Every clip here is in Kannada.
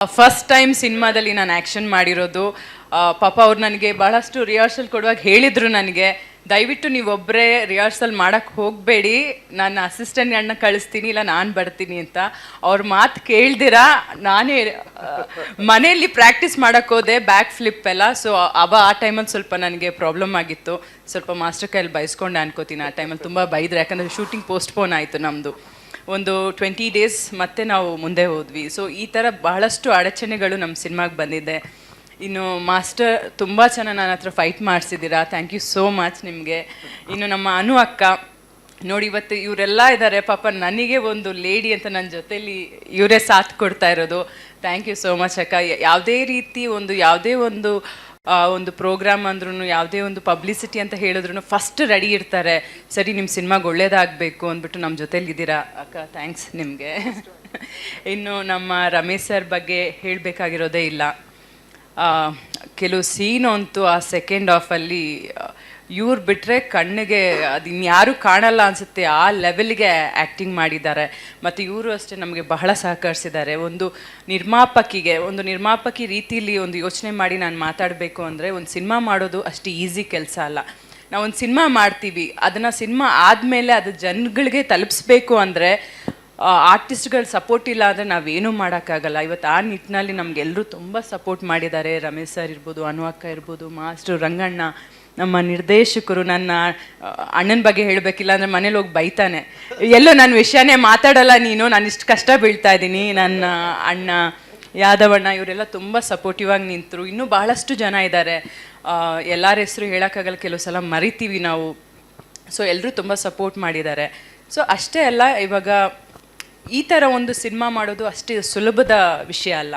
ಫಸ್ಟ್ ಟೈಮ್ ಸಿನಿಮಾದಲ್ಲಿ ನಾನು ಆ್ಯಕ್ಷನ್ ಮಾಡಿರೋದು ಪಾಪ ಅವ್ರು ನನಗೆ ಬಹಳಷ್ಟು ರಿಹರ್ಸಲ್ ಕೊಡುವಾಗ ಹೇಳಿದರು ನನಗೆ, ದಯವಿಟ್ಟು ನೀವೊಬ್ಬರೇ ರಿಹರ್ಸಲ್ ಮಾಡೋಕ್ಕೆ ಹೋಗಬೇಡಿ, ನನ್ನ ಅಸಿಸ್ಟೆಂಟ್ ಅಣ್ಣ ಕಳಿಸ್ತೀನಿ, ಇಲ್ಲ ನಾನು ಬರ್ತೀನಿ ಅಂತ. ಅವ್ರ ಮಾತು ಕೇಳ್ದಿರ, ನಾನೇ ಮನೆಯಲ್ಲಿ ಪ್ರಾಕ್ಟೀಸ್ ಮಾಡೋಕ್ಕೆ ಹೋದೆ ಬ್ಯಾಕ್ ಫ್ಲಿಪ್ ಎಲ್ಲ. ಸೊ ಅವ ಆ ಟೈಮಲ್ಲಿ ಸ್ವಲ್ಪ ನನಗೆ ಪ್ರಾಬ್ಲಮ್ ಆಗಿತ್ತು. ಸ್ವಲ್ಪ ಮಾಸ್ಟರ್ ಕೈಯಲ್ಲಿ ಬಯಸ್ಕೊಂಡೆ ಅನ್ಕೋತೀನಿ, ಆ ಟೈಮಲ್ಲಿ ತುಂಬ ಬೈದ್ರೆ. ಯಾಕಂದರೆ ಶೂಟಿಂಗ್ ಪೋಸ್ಟ್ಪೋನ್ ಆಯಿತು ನಮ್ಮದು ಒಂದು ಟ್ವೆಂಟಿ ಡೇಸ್ ಮತ್ತೆ ನಾವು ಮುಂದೆ ಹೋದ್ವಿ. ಸೊ ಈ ಥರ ಬಹಳಷ್ಟು ಅಡಚಣೆಗಳು ನಮ್ಮ ಸಿನಿಮಾಗೆ ಬಂದಿದೆ. ಇನ್ನು ಮಾಸ್ಟರ್ ತುಂಬ ಚೆನ್ನಾಗಿ ನನ್ನ ಹತ್ರ ಫೈಟ್ ಮಾಡಿಸಿದ್ದೀರಾ? ಥ್ಯಾಂಕ್ ಯು ಸೋ ಮಚ್ ನಿಮಗೆ. ಇನ್ನು ನಮ್ಮ ಅನು ಅಕ್ಕ, ನೋಡಿ ಇವತ್ತು ಇವರೆಲ್ಲ ಇದ್ದಾರೆ ಪಾಪ ನನಗೆ ಒಂದು ಲೇಡಿ ಅಂತ ನನ್ನ ಜೊತೆಲಿ ಇವರೇ ಸಾಥ್ ಕೊಡ್ತಾ ಇರೋದು. ಥ್ಯಾಂಕ್ ಯು ಸೋ ಮಚ್ ಅಕ್ಕ. ಯಾವುದೇ ರೀತಿ ಒಂದು, ಯಾವುದೇ ಒಂದು ಒಂದು ಪ್ರೋಗ್ರಾಮ್ ಅಂದ್ರೂ ಯಾವುದೇ ಒಂದು ಪಬ್ಲಿಸಿಟಿ ಅಂತ ಹೇಳಿದ್ರು ಫಸ್ಟ್ ರೆಡಿ ಇರ್ತಾರೆ. ಸರಿ ನಿಮ್ಮ ಸಿನಿಮಾಗೆ ಒಳ್ಳೇದಾಗಬೇಕು ಅಂದ್ಬಿಟ್ಟು ನಮ್ಮ ಜೊತೆಲಿ ಇದ್ದೀರಾ ಅಕ್ಕ ಥ್ಯಾಂಕ್ಸ್ ನಿಮಗೆ. ಇನ್ನು ನಮ್ಮ ರಮೇಶ್ ಸರ್ ಬಗ್ಗೆ ಹೇಳಬೇಕಾಗಿರೋದೇ ಇಲ್ಲ. ಕೆಲವು ಸೀನು ಅಂತೂ ಆ ಸೆಕೆಂಡ್ ಆಫಲ್ಲಿ ಇವ್ರು ಬಿಟ್ಟರೆ ಕಣ್ಣಿಗೆ ಅದು ಇನ್ಯಾರೂ ಕಾಣಲ್ಲ ಅನಿಸುತ್ತೆ. ಆ ಲೆವೆಲ್ಗೆ ಆ್ಯಕ್ಟಿಂಗ್ ಮಾಡಿದ್ದಾರೆ. ಮತ್ತು ಇವರು ಅಷ್ಟೇ ನಮಗೆ ಬಹಳ ಸಹಕರಿಸಿದ್ದಾರೆ. ಒಂದು ನಿರ್ಮಾಪಕಿಗೆ, ಒಂದು ನಿರ್ಮಾಪಕಿ ರೀತಿಲಿ ಒಂದು ಯೋಚನೆ ಮಾಡಿ ನಾನು ಮಾತಾಡಬೇಕು ಅಂದರೆ ಒಂದು ಸಿನಿಮಾ ಮಾಡೋದು ಅಷ್ಟು ಈಸಿ ಕೆಲಸ ಅಲ್ಲ. ನಾವು ಒಂದು ಸಿನಿಮಾ ಮಾಡ್ತೀವಿ. ಅದನ್ನು ಸಿನಿಮಾ ಆದಮೇಲೆ ಅದು ಜನಗಳಿಗೆ ತಲುಪಿಸ್ಬೇಕು ಅಂದರೆ ಆರ್ಟಿಸ್ಟ್ಗಳ ಸಪೋರ್ಟ್ ಇಲ್ಲ ಅಂದರೆ ನಾವೇನೂ ಮಾಡೋಕ್ಕಾಗಲ್ಲ. ಇವತ್ತು ಆ ನಿಟ್ಟಿನಲ್ಲಿ ನಮಗೆಲ್ಲರೂ ತುಂಬ ಸಪೋರ್ಟ್ ಮಾಡಿದ್ದಾರೆ. ರಮೇಶ್ ಸರ್ ಇರ್ಬೋದು ಅನು ಅಕ್ಕ ಇರ್ಬೋದು, ಮಾಸ್ಟ್ರು ರಂಗಣ್ಣ. ನಮ್ಮ ನಿರ್ದೇಶಕರು ನನ್ನ ಅಣ್ಣನ ಬಗ್ಗೆ ಹೇಳಬೇಕಿಲ್ಲ ಅಂದರೆ ಮನೇಲಿ ಹೋಗಿ ಬೈತಾನೆ. ಎಲ್ಲೋ ನನ್ನ ವಿಷಯನೇ ಮಾತಾಡಲ್ಲ ನೀನು, ನಾನು ಇಷ್ಟು ಕಷ್ಟ ಬೀಳ್ತಾ ಇದ್ದೀನಿ. ನನ್ನ ಅಣ್ಣ ಯಾದವಣ್ಣ ಇವರೆಲ್ಲ ತುಂಬ ಸಪೋರ್ಟಿವ್ ಆಗಿ ನಿಂತರು. ಇನ್ನೂ ಬಹಳಷ್ಟು ಜನ ಇದ್ದಾರೆ ಎಲ್ಲರ ಹೆಸರು ಹೇಳೋಕ್ಕಾಗಲ್ಲ, ಕೆಲವು ಸಲ ಮರಿತೀವಿ ನಾವು. ಸೊ ಎಲ್ಲರೂ ತುಂಬ ಸಪೋರ್ಟ್ ಮಾಡಿದ್ದಾರೆ. ಸೊ ಅಷ್ಟೇ ಅಲ್ಲ, ಇವಾಗ ಈ ಥರ ಒಂದು ಸಿನಿಮಾ ಮಾಡೋದು ಅಷ್ಟೇ ಸುಲಭದ ವಿಷಯ ಅಲ್ಲ.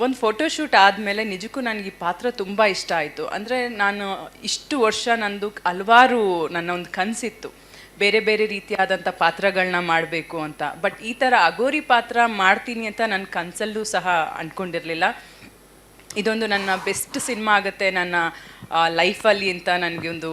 ಒಂದು ಫೋಟೋಶೂಟ್ ಆದಮೇಲೆ ನಿಜಕ್ಕೂ ನನಗೆ ಈ ಪಾತ್ರ ತುಂಬ ಇಷ್ಟ ಆಯಿತು. ಅಂದರೆ ನಾನು ಇಷ್ಟು ವರ್ಷ ನಂದು ಹಲವಾರು ನನ್ನ ಒಂದು ಕನಸಿತ್ತು. ಬೇರೆ ಬೇರೆ ರೀತಿಯಾದಂಥ ಪಾತ್ರಗಳನ್ನ ಮಾಡಬೇಕು ಅಂತ. ಬಟ್ ಈ ಥರ ಅಗೋರಿ ಪಾತ್ರ ಮಾಡ್ತೀನಿ ಅಂತ ನನ್ನ ಕನಸಲ್ಲೂ ಸಹ ಅಂದ್ಕೊಂಡಿರಲಿಲ್ಲ ಇದೊಂದು ನನ್ನ ಬೆಸ್ಟ್ ಸಿನಿಮಾ ಆಗುತ್ತೆ ನನ್ನ ಲೈಫಲ್ಲಿ ಅಂತ ನನಗೆ ಒಂದು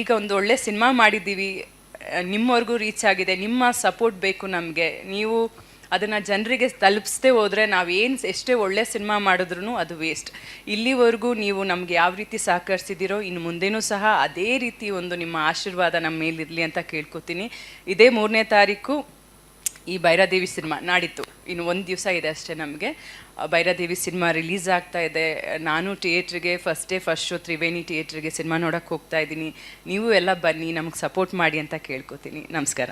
ಈಗ ಒಂದು ಒಳ್ಳೆ ಸಿನಿಮಾ ಮಾಡಿದ್ದೀವಿ. ನಿಮ್ಮವರೆಗೂ ರೀಚ್ ಆಗಿದೆ. ನಿಮ್ಮ ಸಪೋರ್ಟ್ ಬೇಕು ನಮಗೆ. ನೀವು ಅದನ್ನು ಜನರಿಗೆ ತಲುಪಿಸದೆ ಹೋದರೆ ನಾವೇನು ಎಷ್ಟೇ ಒಳ್ಳೆ ಸಿನಿಮಾ ಮಾಡಿದ್ರೂ ಅದು ವೇಸ್ಟ್ ಇಲ್ಲಿವರೆಗೂ ನೀವು ನಮಗೆ ಯಾವ ರೀತಿ ಸಹಕರಿಸಿದ್ದೀರೋ ಇನ್ನು ಮುಂದೆನೂ ಸಹ ಅದೇ ರೀತಿ ಒಂದು ನಿಮ್ಮ ಆಶೀರ್ವಾದ ನಮ್ಮ ಮೇಲಿರಲಿ ಅಂತ ಕೇಳ್ಕೊತೀನಿ. ಇದೇ ಮೂರನೇ ತಾರೀಕು ಈ ಭೈರಾದೇವಿ ಸಿನಿಮಾ ನಾಡಿತ್ತು. ಇನ್ನು ಒಂದು ದಿವಸ ಇದೆ ಅಷ್ಟೇ ನಮಗೆ. ಭೈರಾದೇವಿ ಸಿನಿಮಾ ರಿಲೀಸ್ ಆಗ್ತಾ ಇದೆ. ನಾನು ಥಿಯೇಟ್ರಿಗೆ first day first show Triveni ಥಿಯೇಟ್ರಿಗೆ ಸಿನಿಮಾ ನೋಡೋಕ್ಕೆ ಹೋಗ್ತಾ ಇದ್ದೀನಿ. ನೀವು ಎಲ್ಲ ಬನ್ನಿ, ನಮಗೆ ಸಪೋರ್ಟ್ ಮಾಡಿ ಅಂತ ಕೇಳ್ಕೊತೀನಿ. ನಮಸ್ಕಾರ.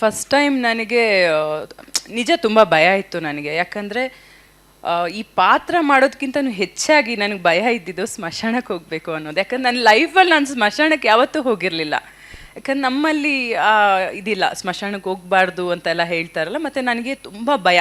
ಫಸ್ಟ್ ಟೈಮ್ ನನಗೆ ನಿಜ ತುಂಬ ಭಯ ಇತ್ತು ನನಗೆ. ಯಾಕಂದರೆ ಈ ಪಾತ್ರ ಮಾಡೋದಕ್ಕಿಂತ ಹೆಚ್ಚಾಗಿ ನನಗೆ ಭಯ ಇದ್ದಿದ್ದು ಸ್ಮಶಾನಕ್ಕೆ ಹೋಗಬೇಕು ಅನ್ನೋದು. ಯಾಕಂದ್ರೆ ನನ್ನ ಲೈಫಲ್ಲಿ ನಾನು ಸ್ಮಶಾನಕ್ಕೆ ಯಾವತ್ತೂ ಹೋಗಿರಲಿಲ್ಲ. ಯಾಕಂದ್ರೆ ನಮ್ಮಲ್ಲಿ ಇದಿಲ್ಲ, ಸ್ಮಶಾನಕ್ಕೆ ಹೋಗಬಾರ್ದು ಅಂತೆಲ್ಲ ಹೇಳ್ತಾರಲ್ಲ, ಮತ್ತು ನನಗೆ ತುಂಬ ಭಯ.